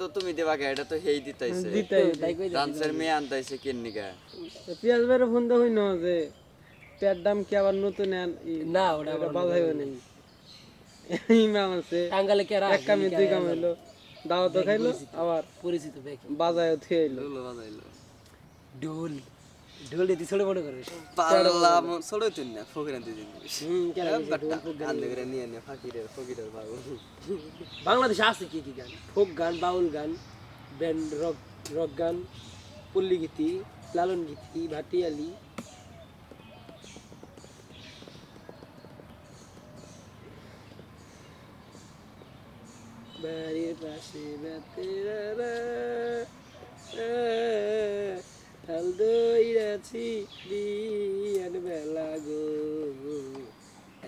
তো তুমি দেবা কে? এটা তো হেই দিতাইছে। ডান্সের মেয়ে আনতাইছে পিয়াজ ফোন তো হইনো যে পেট দাম কি আবার নতুন আন না ওটা বাজাইব নেই ইমাম আছে। টাঙ্গালে কে এক কামে দুই কাম হইল। দাওয়াত খাইলো আবার পরিচিত বাজায় ঢোল বাজাইলো। ঢোল ঢোল দিয়ে ছোট বড় করে পারলাম ছোট তুই না ফকির আনতে দিন। করে নিয়ে নে ফকিরের ফকিরের বাবু। বাংলাদেশে আছে কি কি গান? ফোক গান বাউল গান ব্যান্ড রক রক গান পল্লী গীতি লালন গীতি ভাটিয়ালি। বাড়ির পাশে বেতেরা দইরাছি বিয়ান বেলা গো।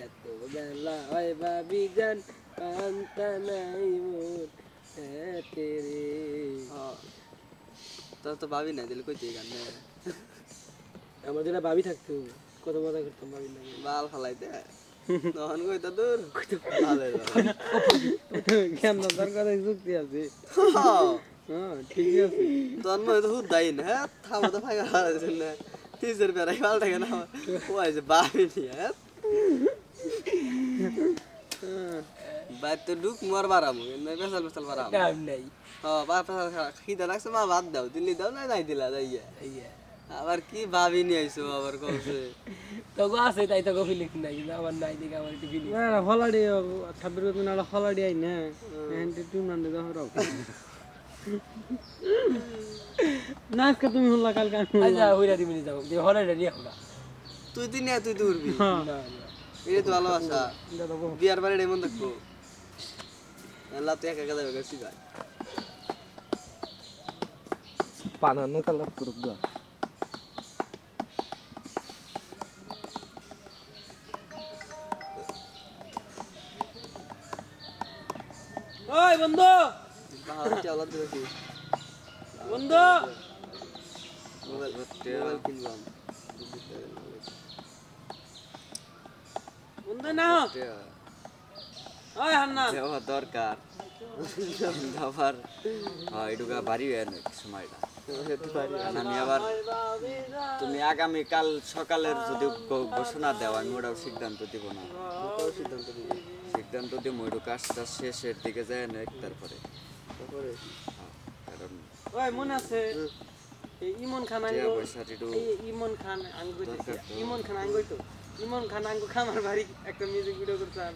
এত বেলা হয় ভাবি গান পান্তা নাই মোর হাতে রে। তোর তো ভাবি না দিলে কইতে গান না। আমার যেটা ভাবি থাকতো কত মজা করতাম ভাবি লাগে বাল ফালাইতে। তখন কইতা দূর। ভালো জ্ঞান দাদার কথা যুক্তি আছে। হ্যাঁ। ঠিক আছে তখন মনে তো হুদ দাই না হ্যাঁ থামা তো ফাঁকা হারাইছেন না টিচার বেড়াই পাল্টা কেন ও আছে ভাবি নি হ্যাঁ বাইর তো ঢুক মোর বাড়াবো না পেশাল পেশাল বাড়াবো টাইম নাই হ্যাঁ বা পেশাল খিদা লাগছে মা ভাত দাও দিল্লি দাও না নাই দিলা যাইয়া ইয়া আবার কি ভাবি নিয়ে আইছো আবার কইছে তোকে আছে তাই তোকে ফিলিংস নাই কিন্তু আমার নাই দেখে আমার একটু ফিলিংস না হলাডি ছাব্বিশ দিন আলা হলাডি আই না হ্যান্ডি টু নান্ডে দাও রাও না আজকে তুমি হল্লা কালকে আমি আচ্ছা হইরা দিবি নি যাব। দিয়ে হলে নিয়ে আমরা তুই তুই তুই তুই হ্যাঁ। না এটা তো ভালোবাসা। বিয়ার বাড়ি এমন দেখব। তুই একা একা যাবে গেছি ভাই বানানো কালার করুক গা ওই বন্ধু! বন্ধু। মোবাইল মোবাইল কিনলাম বন্ধু না ওই হান্না দেওয়া দরকার আবার এটুকা বাড়ি হয় সময়টা আমি আবার তুমি আগামী কাল সকালের যদি ঘোষণা দেও আমি ওটাও সিদ্ধান্ত দিব না। সিদ্ধান্ত দিব। সিদ্ধান্ত দিব ওইটু কাজটা শেষের দিকে যায় না তারপরে ওই মনে আছে? ইমন খান আঙ্গো ইমন খান আঙ্গো। ইমন খান আঙ্গো তো। ইমন খান আঙ্গো খামার বাড়ি একটা মিউজিক ভিডিও করতাম।